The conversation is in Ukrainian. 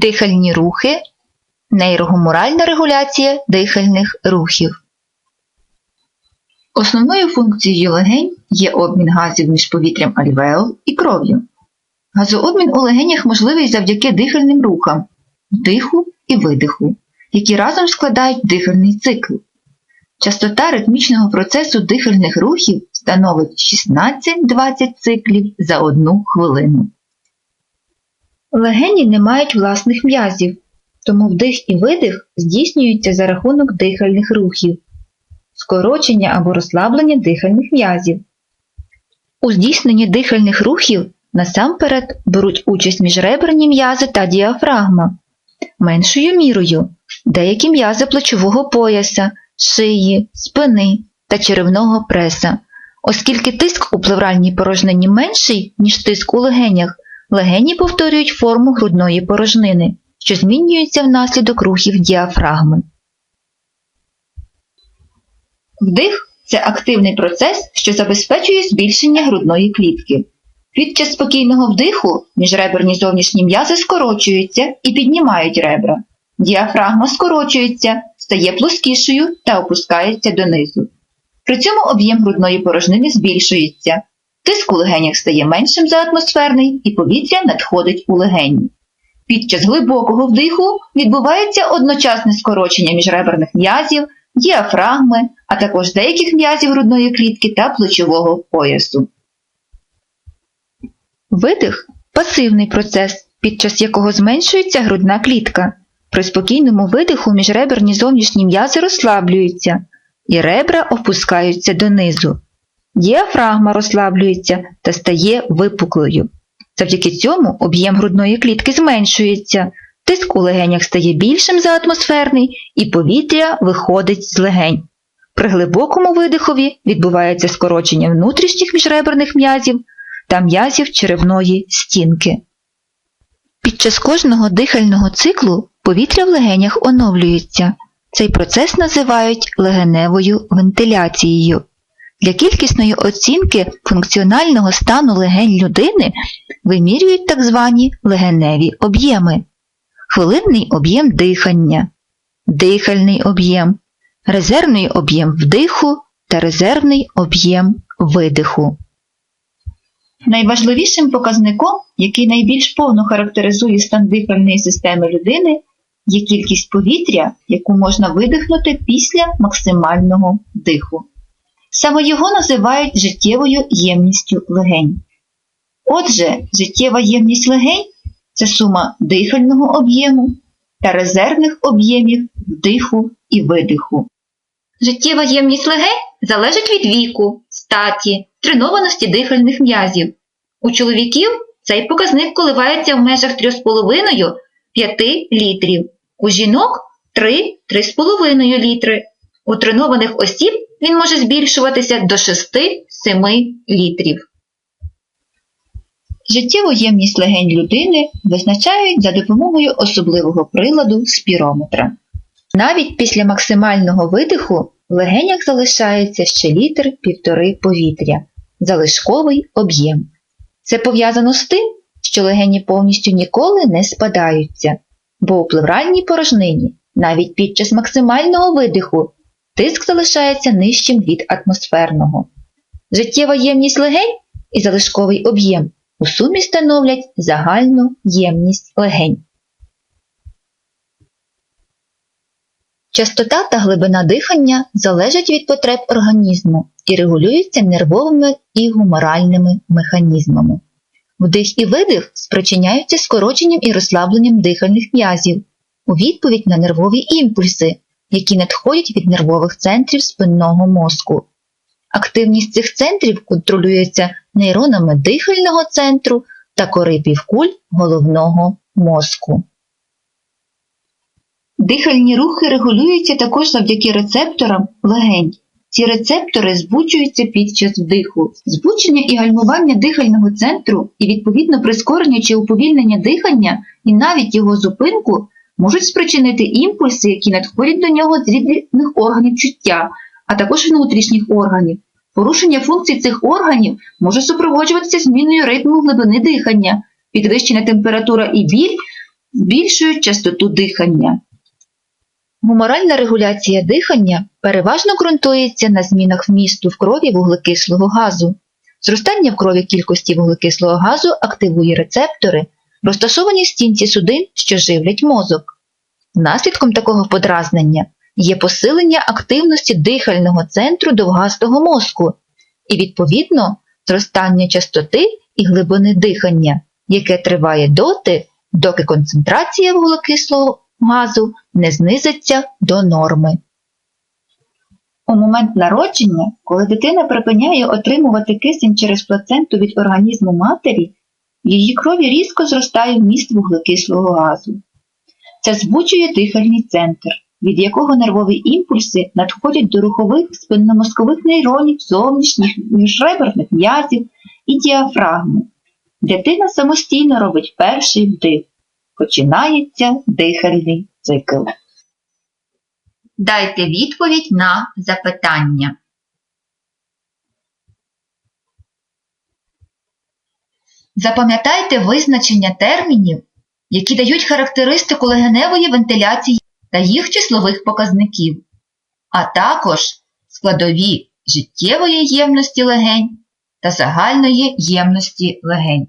дихальні рухи, нейрогуморальна регуляція дихальних рухів. Основною функцією легень є обмін газів між повітрям альвеол і кров'ю. Газообмін у легенях можливий завдяки дихальним рухам вдиху і видиху, які разом складають дихальний цикл. Частота ритмічного процесу дихальних рухів становить 16-20 циклів за одну хвилину. Легені не мають власних м'язів, тому вдих і видих здійснюються за рахунок дихальних рухів, скорочення або розслаблення дихальних м'язів. У здійсненні дихальних рухів насамперед беруть участь міжреберні м'язи та діафрагма, меншою мірою деякі м'язи плечового пояса, шиї, спини та черевного преса. Оскільки тиск у плевральній порожнині менший, ніж тиск у легенях, легені повторюють форму грудної порожнини, що змінюється внаслідок рухів діафрагми. Вдих це активний процес, що забезпечує збільшення грудної клітки. Під час спокійного вдиху міжреберні зовнішні м'язи скорочуються і піднімають ребра. Діафрагма скорочується, стає плоскішою та опускається донизу. При цьому об'єм грудної порожнини збільшується, тиск у легенях стає меншим за атмосферний і повітря надходить у легені. Під час глибокого вдиху відбувається одночасне скорочення міжреберних м'язів, діафрагми, а також деяких м'язів грудної клітки та плечового поясу. Видих пасивний процес, під час якого зменшується грудна клітка. При спокійному видиху міжреберні зовнішні м'язи розслаблюються, і ребра опускаються донизу. Діафрагма розслаблюється та стає випуклою. Завдяки цьому об'єм грудної клітки зменшується, тиск у легенях стає більшим за атмосферний і повітря виходить з легень. При глибокому видихові відбувається скорочення внутрішніх міжреберних м'язів та м'язів черевної стінки. Під час кожного дихального циклу повітря в легенях оновлюється. Цей процес називають легеневою вентиляцією. Для кількісної оцінки функціонального стану легень людини вимірюють так звані легеневі об'єми, хвилинний об'єм дихання, дихальний об'єм, резервний об'єм вдиху та резервний об'єм видиху. Найважливішим показником, який найбільш повно характеризує стан дихальної системи людини, є кількість повітря, яку можна видихнути після максимального диху. Саме його називають життєвою ємністю легень. Отже, життєва ємність легень це сума дихального об'єму та резервних об'ємів вдиху і видиху. Життєва ємність легень залежить від віку, статі, тренованості дихальних м'язів. У чоловіків цей показник коливається в межах 3,5-5 літрів, у жінок 3-3,5 літри. У тренованих осіб він може збільшуватися до 6-7 літрів. Життєву ємність легень людини визначають за допомогою особливого приладу спірометра. Навіть після максимального видиху в легенях залишається ще літр півтори повітря, залишковий об'єм. Це пов'язано з тим, що легені повністю ніколи не спадаються, бо у плевральній порожнині навіть під час максимального видиху тиск залишається нижчим від атмосферного. Життєва ємність легень і залишковий об'єм у сумі становлять загальну ємність легень. Частота та глибина дихання залежать від потреб організму і регулюються нервовими і гуморальними механізмами. Вдих і видих спричиняються скороченням і розслабленням дихальних м'язів у відповідь на нервові імпульси, які надходять від нервових центрів спинного мозку. Активність цих центрів контролюється нейронами дихального центру та кори півкуль головного мозку. Дихальні рухи регулюються також завдяки рецепторам легень. Ці рецептори збучуються під час вдиху. Збучення і гальмування дихального центру і відповідно прискорення чи уповільнення дихання і навіть його зупинку можуть спричинити імпульси, які надходять до нього з різних органів чуття, а також внутрішніх органів. Порушення функцій цих органів може супроводжуватися зміною ритму глибини дихання, підвищена температура і біль збільшують частоту дихання. Гуморальна регуляція дихання переважно ґрунтується на змінах вмісту в крові вуглекислого газу. Зростання в крові кількості вуглекислого газу активує рецептори, розташовані в стінці судин, що живлять мозок. Наслідком такого подразнення є посилення активності дихального центру довгастого мозку і, відповідно, зростання частоти і глибини дихання, яке триває доти, доки концентрація вуглекислого газу не знизиться до норми. У момент народження, коли дитина припиняє отримувати кисень через плаценту від організму матері, в її крові різко зростає вміст вуглекислого газу. Це збуджує дихальний центр, від якого нервові імпульси надходять до рухових спинномозкових нейронів, зовнішніх міжреберних м'язів і діафрагми. Дитина самостійно робить перший вдих. Починається дихальний цикл. Дайте відповідь на запитання. Запам'ятайте визначення термінів, які дають характеристику легеневої вентиляції та їх числових показників, а також складові життєвої ємності легень та загальної ємності легень.